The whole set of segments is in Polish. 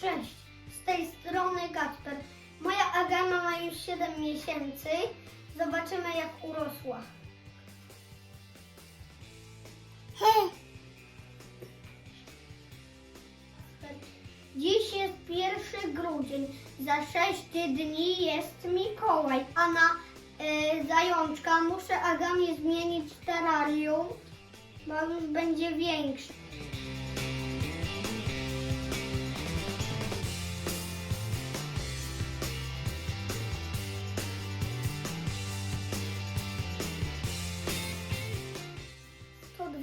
Cześć, z tej strony Kacper. Moja Agama ma już 7 miesięcy. Zobaczymy jak urosła. Dziś jest 1 grudzień. Za 6 dni jest Mikołaj, a na e, zajączka muszę Agamie zmienić terrarium, bo już będzie większy.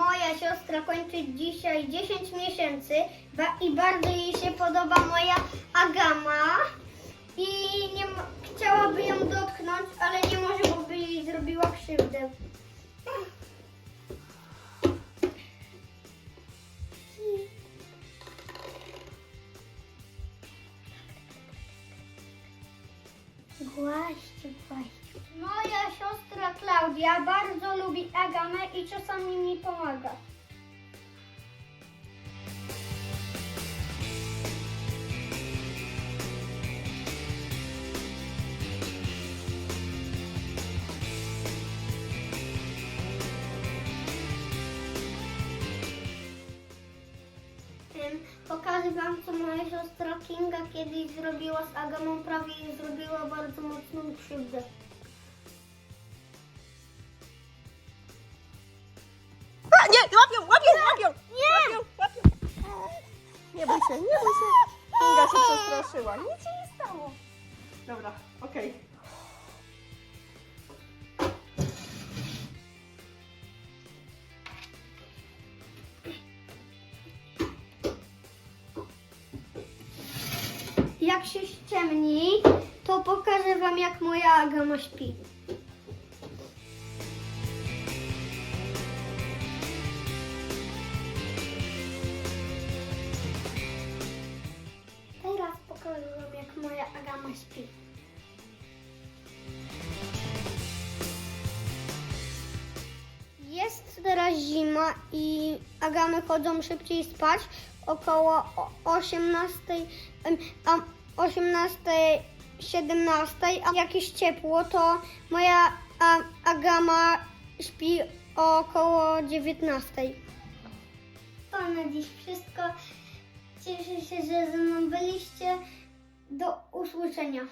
Moja siostra kończy dzisiaj 10 miesięcy i bardzo jej się podoba moja agama i nie chciałaby ją dotknąć, ale nie może, bo by jej zrobiła krzywdę. Właśnie, właśnie. Moja siostra Klaudia Agamę i czasami mi pomaga. Pokażę Wam, co moja siostra Kinga kiedyś zrobiła z Agamą. Prawie zrobiła bardzo mocną krzywdę. Przestraszyła. Nic się nie stało. Dobra, okej. Jak się ściemni, to pokażę Wam, jak moja Agama śpi. Zima i agamy chodzą szybciej spać około o- 18, em, a 18, 17, a jak jest ciepło, to moja agama śpi około 19. To na dziś wszystko. Cieszę się, że ze mną byliście. Do usłyszenia.